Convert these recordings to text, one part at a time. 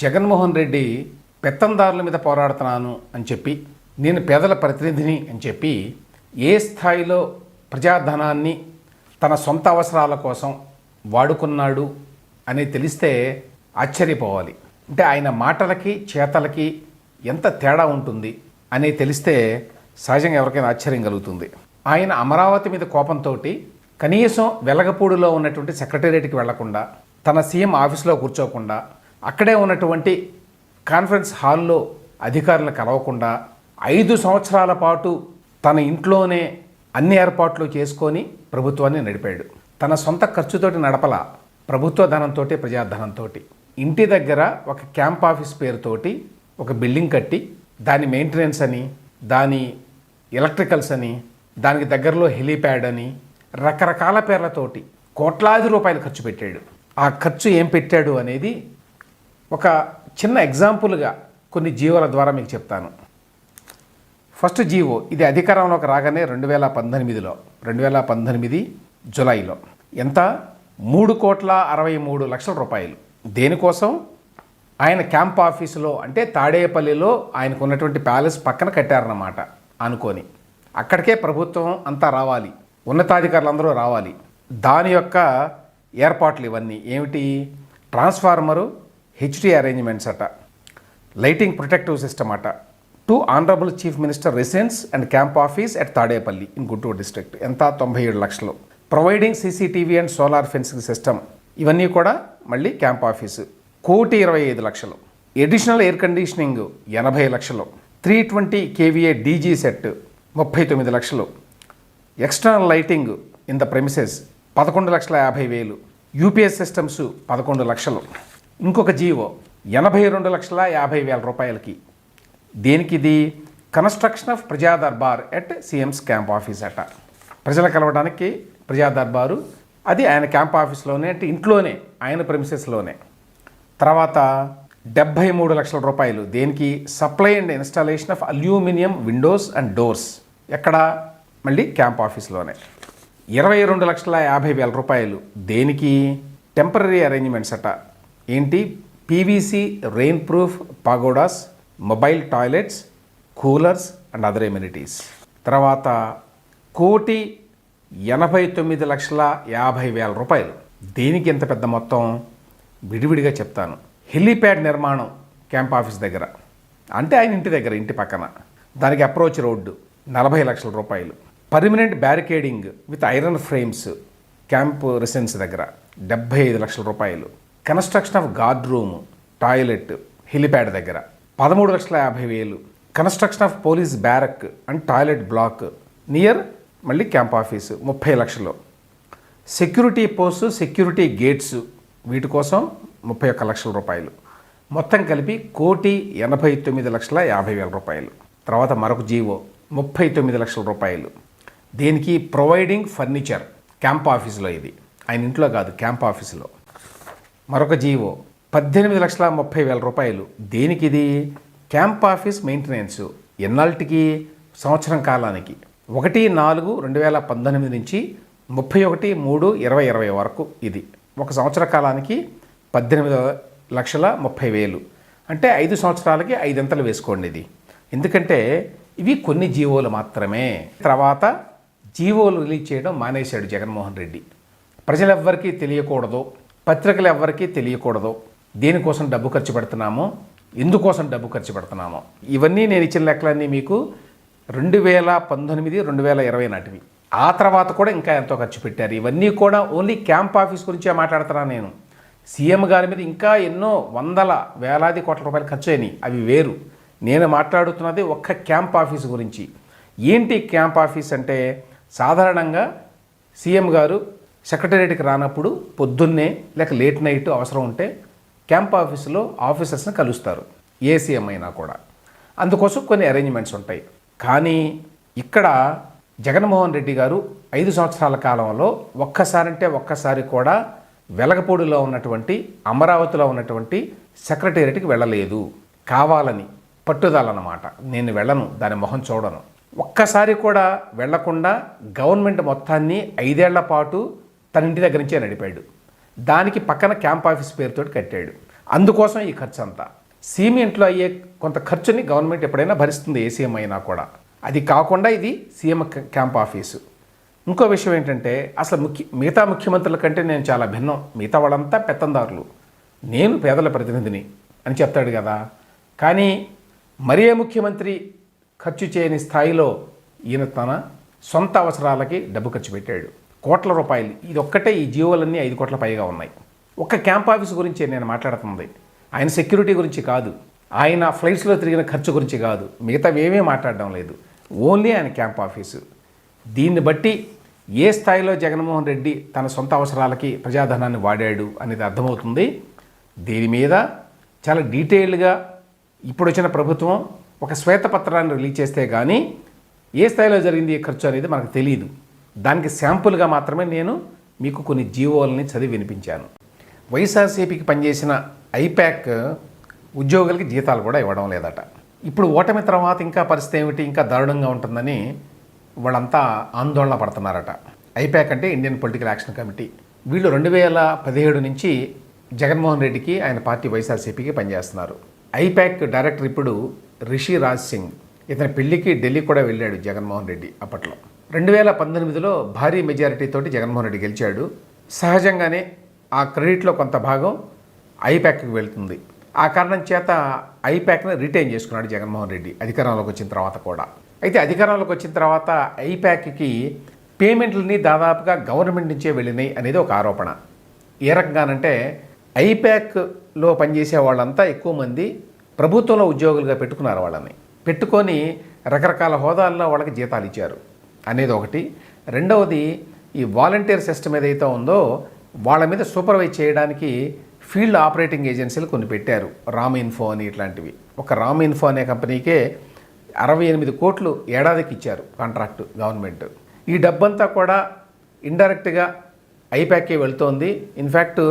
జగన్మోహన్ రెడ్డి పెత్తందారుల మీద పోరాడుతున్నాను అని చెప్పి నేను పేదల ప్రతినిధిని అని చెప్పి ఏ స్థాయిలో ప్రజాధనాన్ని తన సొంత అవసరాల కోసం వాడుకున్నాడు అని తెలిస్తే ఆశ్చర్యపోవాలి. అంటే ఆయన మాటలకి చేతలకి ఎంత తేడా ఉంటుంది అని తెలిస్తే సహజంగా ఎవరికైనా ఆశ్చర్యం కలుగుతుంది. ఆయన అమరావతి మీద కోపంతో కనీసం వెలగపూడిలో ఉన్నటువంటి సెక్రటేరియట్కి వెళ్ళకుండా తన సీఎం ఆఫీస్లో కూర్చోకుండా అక్కడే ఉన్నటువంటి కాన్ఫరెన్స్ హాల్లో అధికారులు కలవకుండా ఐదు సంవత్సరాల పాటు తన ఇంట్లోనే అన్ని ఏర్పాట్లు చేసుకొని ప్రభుత్వాన్ని నడిపాడు. తన సొంత ఖర్చుతోటి నడపల ప్రభుత్వ ధనంతో ప్రజాధనంతో ఇంటి దగ్గర ఒక క్యాంప్ ఆఫీస్ పేరుతోటి ఒక బిల్డింగ్ కట్టి దాని మెయింటెనెన్స్ అని దాని ఎలక్ట్రికల్స్ అని దానికి దగ్గరలో హెలీప్యాడ్ అని రకరకాల పేర్లతోటి కోట్లాది రూపాయలు ఖర్చు పెట్టాడు. ఆ ఖర్చు ఏం పెట్టాడు అనేది ఒక చిన్న ఎగ్జాంపుల్గా కొన్ని జీవోల ద్వారా మీకు చెప్తాను. ఫస్ట్ జీవో ఇది అధికారంలోకి రాగానే రెండు వేల పంతొమ్మిదిలో రెండు వేల పంతొమ్మిది జులైలో. ఎంత? మూడు కోట్ల అరవై మూడు లక్షల రూపాయలు. దేనికోసం? ఆయన క్యాంప్ ఆఫీసులో అంటే తాడేపల్లిలో ఆయనకు ఉన్నటువంటి ప్యాలెస్ పక్కన కట్టారన్నమాట అనుకొని. అక్కడికే ప్రభుత్వం అంతా రావాలి. ఉన్నతాధికారులందరూ రావాలి. దాని యొక్క ఏర్పాట్లు ఇవన్నీ. ఏమిటి? ట్రాన్స్ఫార్మరు హెచ్డి అరేంజ్మెంట్స్ అట లైటింగ్ ప్రొటెక్టివ్ సిస్టమ్ అట to honourable chief minister residence and camp office at Tadepalli in Guntur district ఎంత? తొంభై ఏడు లక్షలు. Providing CCTV and solar fencing system ఇవన్నీ కూడా మళ్ళీ క్యాంప్ ఆఫీసు కోటి ఇరవై ఐదు లక్షలు. ఎడిషనల్ ఎయిర్ కండిషనింగ్ ఎనభై లక్షలు. Three twenty KVA DG set ముప్పై తొమ్మిది లక్షలు. External lighting in the premises పదకొండు లక్షల యాభై వేలు. యూపీఎస్ సిస్టమ్స్ పదకొండు లక్షలు. ఇంకొక జీవో ఎనభై రెండు లక్షల యాభై వేల రూపాయలకి. దేనికి ఇది construction of Praja Darbar at CM's camp office అట. ప్రజలు కలవడానికి ప్రజా దర్బారు అది ఆయన క్యాంప్ ఆఫీస్లోనే అంటే ఇంట్లోనే ఆయన ప్రెమిసెస్లోనే తర్వాత డెబ్భై మూడు లక్షల రూపాయలు. దేనికి? Supply and installation of aluminium windows and doors ఎక్కడ? మళ్ళీ క్యాంప్ ఆఫీస్లోనే ఇరవై రెండు లక్షల యాభై వేల రూపాయలు. దేనికి? టెంపరీ అరేంజ్మెంట్స్ అట. ఏంటి? PVC rain proof pagodas mobile toilets coolers and other amenities తర్వాత కోటి ఎనభై తొమ్మిది లక్షల యాభై వేల రూపాయలు. దేనికి ఎంత పెద్ద మొత్తం? విడివిడిగా చెప్తాను. హెలీప్యాడ్ నిర్మాణం క్యాంప్ ఆఫీస్ దగ్గర. అంటే ఆయన ఇంటి దగ్గర ఇంటి పక్కన. దానికి అప్రోచ్ రోడ్డు నలభై లక్షల రూపాయలు. Permanent barricading with iron frames camp residence దగ్గర డెబ్బై ఐదు లక్షల రూపాయలు. Construction of guard room toilet helipad దగ్గర. పదమూడు లక్షల యాభై వేలు. Construction of police barrack and toilet block. Near మళ్ళీ క్యాంప్ ఆఫీసు ముప్పై లక్షలు. సెక్యూరిటీ పోస్ట్ సెక్యూరిటీ గేట్స్ వీటి కోసం ముప్పై ఒక్క లక్షల రూపాయలు. మొత్తం కలిపి కోటి ఎనభై తొమ్మిది లక్షల యాభై వేల రూపాయలు. తర్వాత మరొక జీవో ముప్పై తొమ్మిది లక్షల రూపాయలు. దేనికి? Providing furniture. క్యాంప్ ఆఫీసులో ఇది. ఆయన ఇంట్లో కాదు క్యాంప్ ఆఫీసులో. మరొక జీవో. పద్దెనిమిది లక్షల ముప్పై వేల రూపాయలు. దేనికి ఇది క్యాంప్ ఆఫీస్ మెయింటెనెన్స్. ఎన్నాళ్ళకి? సంవత్సరం కాలానికి. ఒకటి నాలుగు రెండు వేల పంతొమ్మిది నుంచి ముప్పై ఒకటి మూడు ఇరవై ఇరవై వరకు ఇది. ఒక సంవత్సర కాలానికి పద్దెనిమిది లక్షల ముప్పై వేలు. అంటే ఐదు సంవత్సరాలకి ఐదంతలు వేసుకోండి ఇది. ఎందుకంటే ఇవి కొన్ని జీవోలు మాత్రమే. తర్వాత జీవోలు రిలీజ్ చేయడం మానేశాడు జగన్మోహన్ రెడ్డి. ప్రజలెవ్వరికీ తెలియకూడదు. పత్రికలు ఎవ్వరికీ తెలియకూడదు. దేనికోసం డబ్బు ఖర్చు పెడుతున్నామో ఎందుకోసం డబ్బు ఖర్చు పెడుతున్నామో. ఇవన్నీ నేను ఇచ్చిన లెక్కలన్నీ మీకు రెండు వేల పంతొమ్మిది రెండు వేల ఇరవై నాటివి. ఆ తర్వాత కూడా ఇంకా ఎంతో ఖర్చు పెట్టారు. ఇవన్నీ కూడా ఓన్లీ క్యాంప్ ఆఫీస్ గురించే మాట్లాడుతున్నా నేను. సీఎం గారి మీద ఇంకా ఎన్నో వందల వేలాది కోట్ల రూపాయలు ఖర్చు అయినాయి. అవి వేరు. నేను మాట్లాడుతున్నది ఒక్క క్యాంప్ ఆఫీస్ గురించి. ఏంటి క్యాంప్ ఆఫీస్ అంటే సాధారణంగా సీఎం గారు సెక్రటేరియట్కి రానప్పుడు పొద్దున్నే లేక లేట్ నైట్ అవసరం ఉంటే క్యాంప్ ఆఫీసులో ఆఫీసర్స్ని కలుస్తారు ఏసీఎం అయినా కూడా. అందుకోసం కొన్ని అరేంజ్మెంట్స్ ఉంటాయి. కానీ ఇక్కడ జగన్మోహన్ రెడ్డి గారు ఐదు సంవత్సరాల కాలంలో ఒక్కసారంటే ఒక్కసారి కూడా వెలగపూడిలో ఉన్నటువంటి అమరావతిలో ఉన్నటువంటి సెక్రటేరియట్కి వెళ్ళలేదు. కావాలని పట్టుదలన్నమాట. నేను వెళ్ళను దాని మొహం చూడను. ఒక్కసారి కూడా వెళ్ళకుండా గవర్నమెంట్ మొత్తాన్ని ఐదేళ్ళ పాటు తన ఇంటి దగ్గర నుంచే నడిపాడు. దానికి పక్కన క్యాంప్ ఆఫీస్ పేరుతో కట్టాడు. అందుకోసం ఈ ఖర్చు అంతా సీఎం ఇంట్లో అయ్యే కొంత ఖర్చుని గవర్నమెంట్ ఎప్పుడైనా భరిస్తుంది ఏ సీఎం అయినా కూడా. అది కాకుండా ఇది సీఎం క్యాంప్ ఆఫీసు. ఇంకో విషయం ఏంటంటే అసలు ముఖ్య మిగతా ముఖ్యమంత్రుల కంటే నేను చాలా భిన్నం. మిగతా వాళ్ళంతా పెత్తందారులు. నేను పేదల ప్రతినిధిని అని చెప్తాడు కదా. కానీ మరే ముఖ్యమంత్రి ఖర్చు చేయని స్థాయిలో ఈయన తన సొంత అవసరాలకి డబ్బు ఖర్చు పెట్టాడు. కోట్ల రూపాయలు. ఇది ఒక్కటే ఈ జీవోలన్నీ ఐదు కోట్ల పైగా ఉన్నాయి. ఒక్క క్యాంప్ ఆఫీస్ గురించి నేను మాట్లాడుతుంది. ఆయన సెక్యూరిటీ గురించి కాదు. ఆయన ఫ్లైట్స్లో తిరిగిన ఖర్చు గురించి కాదు. మిగతా ఏమీ మాట్లాడడం లేదు. ఓన్లీ ఆయన క్యాంప్ ఆఫీసు. దీన్ని బట్టి ఏ స్థాయిలో జగన్మోహన్ రెడ్డి తన సొంత అవసరాలకి ప్రజాధనాన్ని వాడాడు అనేది అర్థమవుతుంది. దీని మీద చాలా డీటెయిల్డ్గా ఇప్పుడు వచ్చిన ప్రభుత్వం ఒక శ్వేతపత్రాన్ని రిలీజ్ చేస్తే కానీ ఏ స్థాయిలో జరిగింది ఈ ఖర్చు అనేది మనకు తెలియదు దానికి శాంపుల్గా మాత్రమే నేను మీకు కొన్ని జీవోలని చదివి వినిపించాను. వైఎస్ఆర్సీపీకి పనిచేసిన ఐప్యాక్ ఉద్యోగులకి జీతాలు కూడా ఇవ్వడం లేదట. ఇప్పుడు ఓటమి తర్వాత ఇంకా పరిస్థితి ఏమిటి? ఇంకా దారుణంగా ఉంటుందని వాళ్ళంతా ఆందోళన పడుతున్నారట. ఐప్యాక్ అంటే ఇండియన్ పొలిటికల్ యాక్షన్ కమిటీ. వీళ్ళు రెండు వేల పదిహేడు నుంచి జగన్మోహన్ రెడ్డికి ఆయన పార్టీ వైఎస్ఆర్సీపీకి పనిచేస్తున్నారు. ఐప్యాక్ డైరెక్టర్ ఇప్పుడు రిషి రాజ్ సింగ్. ఇతని పెళ్ళికి ఢిల్లీ కూడా వెళ్ళాడు జగన్మోహన్ రెడ్డి అప్పట్లో. రెండు వేల పంతొమ్మిదిలో భారీ మెజారిటీతోటి జగన్మోహన్ రెడ్డి గెలిచాడు. సహజంగానే ఆ క్రెడిట్లో కొంత భాగం ఐప్యాక్కి వెళ్తుంది. ఆ కారణం చేత ఐప్యాక్ని రిటైన్ చేసుకున్నాడు జగన్మోహన్ రెడ్డి అధికారంలోకి వచ్చిన తర్వాత కూడా. అయితే అధికారంలోకి వచ్చిన తర్వాత ఐప్యాక్కి పేమెంట్లని దాదాపుగా గవర్నమెంట్ నుంచే వెళ్ళినాయి అనేది ఒక ఆరోపణ. ఏ రకంగానంటే ఐప్యాక్లో పనిచేసే వాళ్ళంతా ఎక్కువ మంది ప్రభుత్వంలో ఉద్యోగులుగా పెట్టుకున్నారు వాళ్ళని. పెట్టుకొని రకరకాల హోదాల్లో వాళ్ళకి జీతాలు ఇచ్చారు. అనేది ఒకటి. రెండవది ఈ వాలంటీర్ సిస్టమ్ ఏదైతే ఉందో వాళ్ళ మీద సూపర్వైజ్ చేయడానికి ఫీల్డ్ ఆపరేటింగ్ ఏజెన్సీలు కొన్ని పెట్టారు. రామ్ ఇన్ఫో అని ఇట్లాంటివి. ఒక రామ్ ఇన్ఫో అనే కంపెనీకే అరవై ఎనిమిది కోట్లు ఏడాదికి ఇచ్చారు కాంట్రాక్ట్ గవర్నమెంట్. ఈ డబ్బంతా కూడా ఇండైరెక్ట్గా ఐప్యాక్కే వెళ్తోంది. ఇన్ఫ్యాక్ట్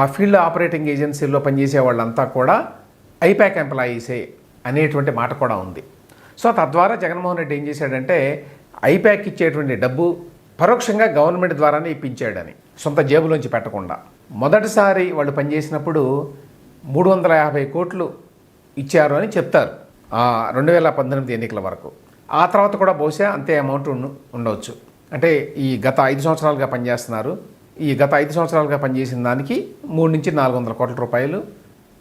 ఆ ఫీల్డ్ ఆపరేటింగ్ ఏజెన్సీల్లో పనిచేసే వాళ్ళంతా కూడా ఐప్యాక్ ఎంప్లాయీసే అనేటువంటి మాట కూడా ఉంది. సో తద్వారా జగన్మోహన్ రెడ్డి ఏం చేశాడంటే ఐప్యాక్ ఇచ్చేటువంటి డబ్బు పరోక్షంగా గవర్నమెంట్ ద్వారానే ఇప్పించాడని సొంత జేబులోంచి పెట్టకుండా. మొదటిసారి వాళ్ళు పనిచేసినప్పుడు మూడు వందల యాభై కోట్లు ఇచ్చారు అని చెప్తారు రెండు వేల పంతొమ్మిది ఎన్నికల వరకు. ఆ తర్వాత కూడా బహుశా అంతే అమౌంట్ ఉండవచ్చు అంటే ఈ గత ఐదు సంవత్సరాలుగా పనిచేస్తున్నారు. ఈ గత ఐదు సంవత్సరాలుగా పనిచేసిన దానికి మూడు నుంచి నాలుగు వందల కోట్ల రూపాయలు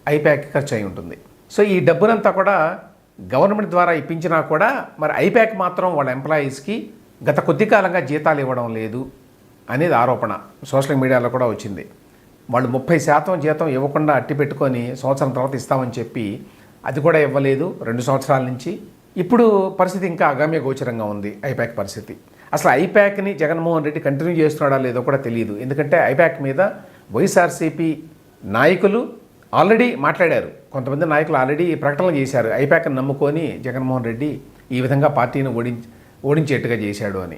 ఐప్యాక్ ఖర్చు అయి ఉంటుంది. సో ఈ డబ్బునంతా కూడా గవర్నమెంట్ ద్వారా ఇప్పించినా కూడా మరి ఐప్యాక్ మాత్రం వాళ్ళ ఎంప్లాయీస్కి గత కొద్ది కాలంగా జీతాలు ఇవ్వడం లేదు అనేది ఆరోపణ సోషల్ మీడియాలో కూడా వచ్చింది. వాళ్ళు ముప్పై శాతం జీతం ఇవ్వకుండా అట్టి పెట్టుకొని సంవత్సరం తర్వాత ఇస్తామని చెప్పి అది కూడా ఇవ్వలేదు రెండు సంవత్సరాల నుంచి. ఇప్పుడు పరిస్థితి ఇంకా అగమ్య గోచరంగా ఉంది ఐప్యాక్ పరిస్థితి. అసలు ఐప్యాక్ని జగన్మోహన్ రెడ్డి కంటిన్యూ చేస్తున్నాడా లేదో కూడా తెలియదు ఎందుకంటే ఐప్యాక్ మీద వైఎస్ఆర్సీపీ నాయకులు ఆల్రెడీ మాట్లాడారు. కొంతమంది నాయకులు ఆల్రెడీ ప్రకటనలు చేశారు. ఐపాక్ని నమ్ముకొని జగన్మోహన్ రెడ్డి ఈ విధంగా పార్టీని ఓడించి ఓడించేట్టుగా చేశాడు అని.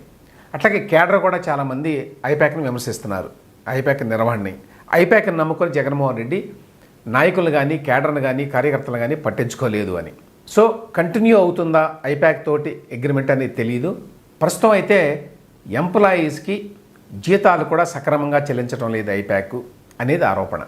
అట్లాగే కేడర్ కూడా చాలామంది ఐపాక్ని విమర్శిస్తున్నారు. ఐపాక్ నిర్వహణని. ఐపాక్ని నమ్ముకొని జగన్మోహన్ రెడ్డి నాయకులు కానీ కేడర్ను కానీ కార్యకర్తలు కానీ పట్టించుకోలేదు అని. సో కంటిన్యూ అవుతుందా ఐపాక్ తోటి అగ్రిమెంట్ అనేది తెలియదు ప్రస్తుతం అయితే ఎంప్లాయీస్కి జీతాలు కూడా సక్రమంగా చెల్లించడం లేదు ఐపాక్ అనేది ఆరోపణ.